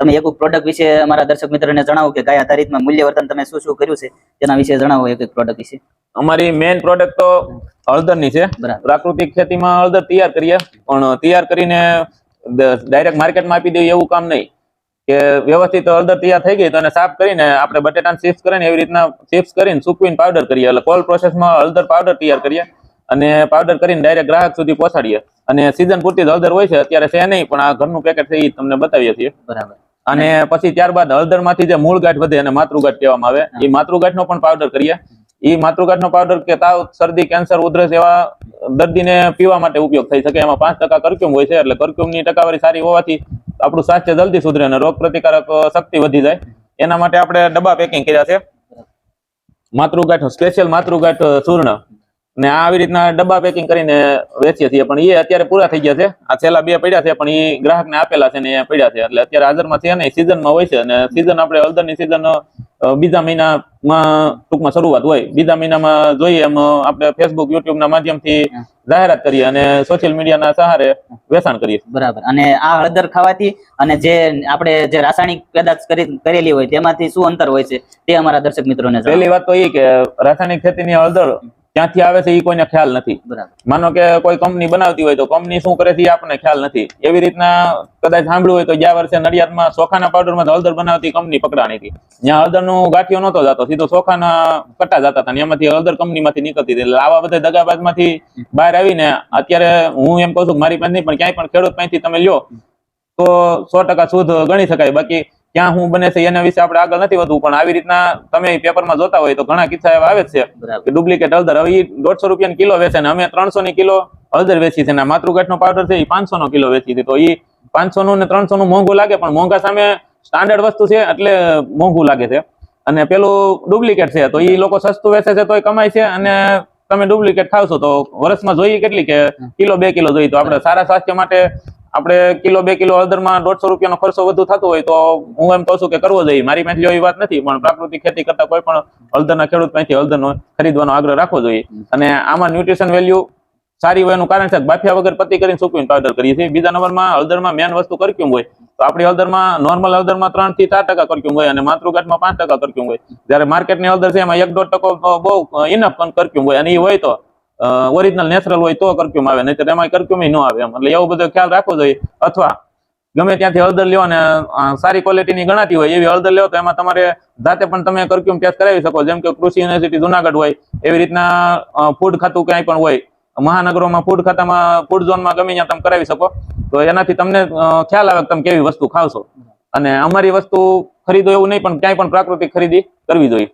તમે એક પ્રોડક્ટ વિશે અમારા દર્શક મિત્રોને જણાવો કે કયા તારીખમાં મૂલ્યવર્તન તમે શું શું કર્યું છે? તેના વિશે જણાવો એક એક પ્રોડક્ટ વિશે. અમારી મેઇન પ્રોડક્ટ તો હળદરની છે. પ્રાકૃતિક ખેતીમાં હળદર તૈયાર કરીએ પણ તૈયાર કરીને ડાયરેક્ટ માર્કેટમાં આપી દઈએ એવું કામ નહીં. કે વ્યવસ્થિત હળદર તૈયાર થઈ ગઈ તો એને સાફ કરીને આપણે બટેટાને ચિપ્સ કરીને એવી રીતના ચિપ્સ કરીને સૂકવીને પાવડર કરીએ. એટલે કોલ્ડ પ્રોસેસમાં હળદર પાવડર તૈયાર કરીએ અને પાવડર કરીને ડાયરેક્ટ ગ્રાહક સુધી પહોંચાડીએ. અને સિઝન પૂરતી હળદર હોય છે અત્યારે છે નહીં પણ આ ઘરનું પેકેટ છે એ તમને બતાવીએ છીએ. બરાબર. અને પછી ત્યારબાદ હળદરમાંથી જે મૂળ ગાંઠ વધે એને માતૃગાંઠ કહેવામાં આવે. એ માતૃગાંઠનો પણ પાવડર કરીએ. એ માતૃગાંઠનો પાવડર કે તાવ, શરદી, કેન્સર, ઉધરસ એવા દર્દીને પીવા માટે ઉપયોગ થઈ શકે. એમાં પાંચ ટકા કર્ક્યુમ હોય છે, એટલે કર્ક્યુમની ટકાવારી સારી હોવાથી આપણું સ્વાસ્થ્ય જલ્દી સુધરે અને રોગ પ્રતિકારક શક્તિ વધી જાય. એના માટે આપણે ડબ્બા પેકિંગ કર્યા છે. માતૃગાંઠ સ્પેશિયલ માતૃગાંઠ ચૂર્ણ ને આ આવી રીતના ડબ્બા પેકિંગ કરીને વેચીએ છીએ. પણ એ અત્યારે પૂરા થઈ ગયા છે. આ છેલ્લા બે પડ્યા છે પણ એ ગ્રાહકને આપેલા છે ને એ પડ્યા છે. એટલે અત્યારે હાજરમાં છે ને સિઝનમાં હોય છે અને સિઝન આપણે હળદરની સિઝન બીજા મહિનામાં ટૂંકમાં શરૂઆત હોય. બીજા મહિનામાં જોઈએ એમ આપણે ફેસબુક યુટ્યુબ ના માધ્યમથી જાહેરાત કરીએ અને સોશિયલ મીડિયાના સહારે વેચાણ કરીએ બરાબર. અને આ હળદર ખાવાથી અને જે આપણે જે રાસાયણિક પેદાશ કરી કરેલી હોય તેમાંથી શું અંતર હોય છે તે અમારા દર્શક મિત્રોને પહેલી વાત તો એ કે રાસાયણિક ખેતીની હળદર ક્યાંથી આવે છે એ કોઈને ખ્યાલ નથી. માનો કે કોઈ કંપની બનાવતી હોય તો કંપની શું કરે છે એ આપણને ખ્યાલ નથી. એવી રીતના કદાચ સાંભળ્યું હોય તો ગયા વર્ષે નડિયાદમાં ચોખાના પાવડરમાં હળદર બનાવતી કંપની પકડાણી હતી. ત્યાં હળદરનું ગાંઠિયો નહોતો જતો સીધો ચોખાના કટ્ટા જતા હતા એમાંથી હળદર કંપનીમાંથી નીકળતી હતી. એટલે આવા બધા દગાબાજમાંથી બહાર આવીને અત્યારે હું એમ કહું છું મારી પાસે નહીં પણ ક્યાંય પણ ખેડૂત પાસેથી તમે લ્યો તો સો ટકા શુદ્ધ ગણી શકાય. બાકી ક્યાં શું બને છે એના વિશે આપણે આગળ નથી વધવું પણ આવી રીતના તમે પેપરમાં જોતા હોય તો ઘણા કિસ્સા એવા આવે છે કે ડુપ્લિકેટ હળદર. હવે ઈ દોઢસો રૂપિયાની કિલો વેચે ને અમે ત્રણસો ની કિલો હળદર વેચી છે અને માતૃગાંઠનો પાવડર છે એ પાંચસો નો કિલો વેચી છે. તો એ પાંચસો નું ને ત્રણસો નું મોંઘું લાગે પણ મોંઘા સામે સ્ટાન્ડર્ડ વસ્તુ છે એટલે મોંઘું લાગે છે. અને પેલું ડુપ્લિકેટ છે તો એ લોકો સસ્તું વેચે છે તો એ કમાય છે અને તમે ડુપ્લિકેટ ખાવશો તો વર્ષમાં જોઈએ કેટલી કે કિલો બે કિલો જોઈએ તો આપણે સારા સ્વાસ્થ્ય માટે આપણે કિલો બે કિલો હળદરમાં દોઢસો રૂપિયાનો ખર્ચો વધુ થતો હોય તો હું એમ કહું છું કે કરવો જોઈએ. મારી પાસે એવી વાત નથી, પણ પ્રાકૃતિક ખેતી કરતા કોઈ પણ હળદરના ખેડૂત પાસેથી હળદરનો ખરીદવાનો આગ્રહ રાખવો જોઈએ. અને આમાં ન્યુટ્રિશન વેલ્યુ સારી હોય એનું કારણ છે બાફિયા વગર પતી કરીને સૂકવીને પાવડર કરીએ છીએ. બીજા નંબરમાં હળદરમાં મેન વસ્તુ કર્ક્યુમ હોય. તો આપણી હળદરમાં નોર્મલ હળદરમાં ત્રણથી ચાર ટકા કર્ક્યુમ હોય અને માતૃગાંઠમાં પાંચ ટકા કર્ક્યુમ હોય. જ્યારે માર્કેટની હળદર છે એમાં એક દોઢ ટકો બહુ ઇનફ કર્ક્યુમ હોય અને એ હોય તો ઓરિજિનલ નેચરલ હોય તો કર્ક્યુમ આવે નહીં તો એમાં કર્ક્યુમ ન આવે એમ. એટલે એવો બધો ખ્યાલ રાખવો જોઈએ. અથવા ગમે ત્યાંથી હળદર લ્યો અને સારી ક્વોલિટીની ગણાતી હોય એવી હળદર લ્યો તો એમાં તમારે જાતે પણ તમે કર્ક્યુમ ટેસ્ટ કરાવી શકો. જેમ કે કૃષિ યુનિવર્સિટી જુનાગઢ હોય, એવી રીતના ફૂડ ખાતું ક્યાંય પણ હોય, મહાનગરોમાં ફૂડ ખાતામાં ફૂડ ઝોનમાં ગમે ત્યાં તમે કરાવી શકો. તો એનાથી તમને ખ્યાલ આવે તમે કેવી વસ્તુ ખાવશો. અને અમારી વસ્તુ ખરીદો એવું નહીં પણ ક્યાંય પણ પ્રાકૃતિક ખરીદી કરવી જોઈએ.